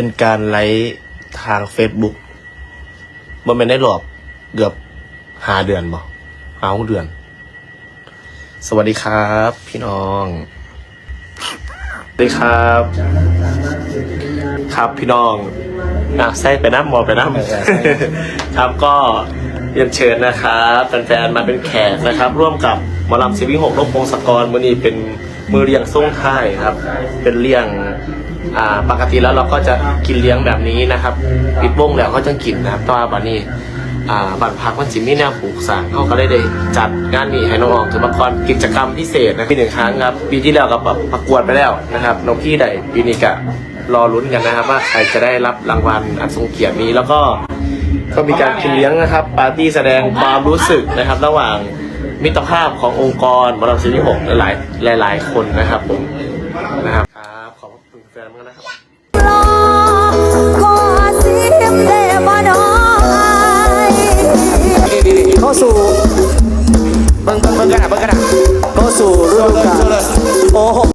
เป็นการไลฟ์ทาง Facebook มันไม่ได้หลอบเกือบหาเดือนบ่หาหกเดือน สวัสดีครับ พี่น้อง สวัสดีครับ ครับพี่น้องอะใส่ไปน้ำมอไปน้ำครับก็ เรียนเชิญนะครับแฟนๆมาเป็นแขกนะครับ ร่วมกับหมอลำซีวีหกลบพงศกรมือนี้เป็นมือเลี้ยงส่งท้ายครับ เป็นเลี้ยงอ่าปกติแล้วเราก็จะกินเลี้ยงแบบนี้นะครับ ปิดวงแล้วก็จะกินนะครับแต่ว่าบัดนี้อ่าบัตรพักมันสิมีแนวปลูกสร้างเขาก็เลยได้จัดงานนี้ให้น้องออมถือมาก่อนกิจกรรมพิเศษนะปีหนึ่งครั้งครับ ปีที่แล้วก็แบบประกวดไปแล้วนะครับน้องพี่ได้ปีนี้ก็รอลุ้นกันนะครับว่าใครจะได้รับรางวัลอันทรงเกียรตินี้แล้วก็ ก็มีการกินเลี้ยงนะครับ ปาร์ตี้แสดงความรู้สึกนะครับ ระหว่างมิตรภาพขององค์กรบรมศิลป์ที่หกหลายหลาย ๆ คนนะครับผมนะครับครับขอบคุณแฟนมากนะครับ